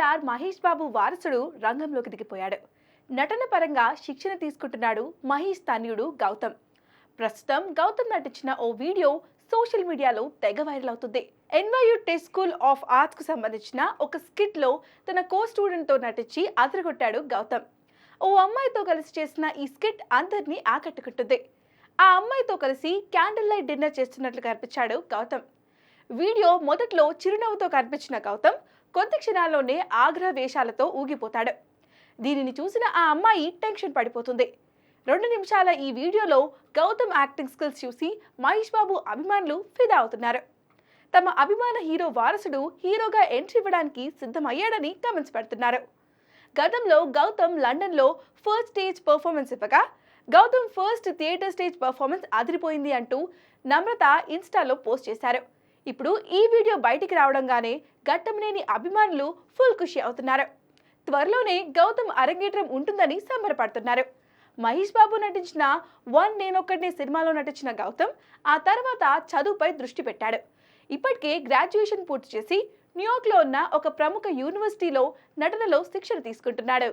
Star Mahesh Babu వారసుడు రంగంలోకి దిగిపోయాడు. నటన పరంగా శిక్షణ తీసుకుంటున్నాడు మహేష్ తనయుడు గౌతమ్. ప్రస్తుతం గౌతమ్ నటించిన ఓ వీడియో సోషల్ మీడియాలో తెగ వైరల్ అవుతుంది. ఎన్వైయు టెస్ట్ స్కూల్ ఆఫ్ ఆర్ట్స్కు సంబంధించిన ఒక స్కిట్లో తన కో స్టూడెంట్తో నటించి అదరగొట్టాడు గౌతమ్. ఓ అమ్మాయితో కలిసి చేసిన ఈ స్కిట్ అందరినీ ఆకట్టుకుంటుంది. ఆ అమ్మాయితో కలిసి క్యాండిల్ లైట్ డిన్నర్ చేస్తున్నట్లు కనిపించాడు గౌతమ్. వీడియో మొదట్లో చిరునవ్వుతో కనిపించిన గౌతమ్ కొద్ది క్షణాల్లోనే ఆగ్రహ వేషాలతో ఊగిపోతాడు. దీనిని చూసిన ఆ అమ్మాయి టెన్షన్ పడిపోతుంది. రెండు నిమిషాల ఈ వీడియోలో గౌతమ్ యాక్టింగ్ స్కిల్స్ చూసి మహేష్ బాబు అభిమానులు ఫిదా అవుతున్నారు. తమ అభిమాన హీరో వారసుడు హీరోగా ఎంట్రీ ఇవ్వడానికి సిద్ధమయ్యాడని కమెంట్స్ పెడుతున్నారు. గతంలో గౌతమ్ లండన్లో ఫస్ట్ స్టేజ్ పర్ఫార్మెన్స్ ఇవ్వగా Gautam first theatre stage performance అదిరిపోయింది అంటూ నమ్రత ఇన్స్టాలో పోస్ట్ చేశారు. ఇప్పుడు ఈ వీడియో బయటికి రావడంగానే ఘట్టంనేని అభిమానులు ఫుల్ ఖుషి అవుతున్నారు. త్వరలోనే గౌతమ్ అరంగేట్రం ఉంటుందని సంబరపడుతున్నారు. మహేష్ బాబు నటించిన వన్ నేనొక్కడినే సినిమాలో నటించిన గౌతమ్ ఆ తర్వాత చదువుపై దృష్టి పెట్టాడు. ఇప్పటికే గ్రాడ్యుయేషన్ పూర్తి చేసి న్యూయార్క్లో ఉన్న ఒక ప్రముఖ యూనివర్సిటీలో నటనలో శిక్షణ తీసుకుంటున్నాడు.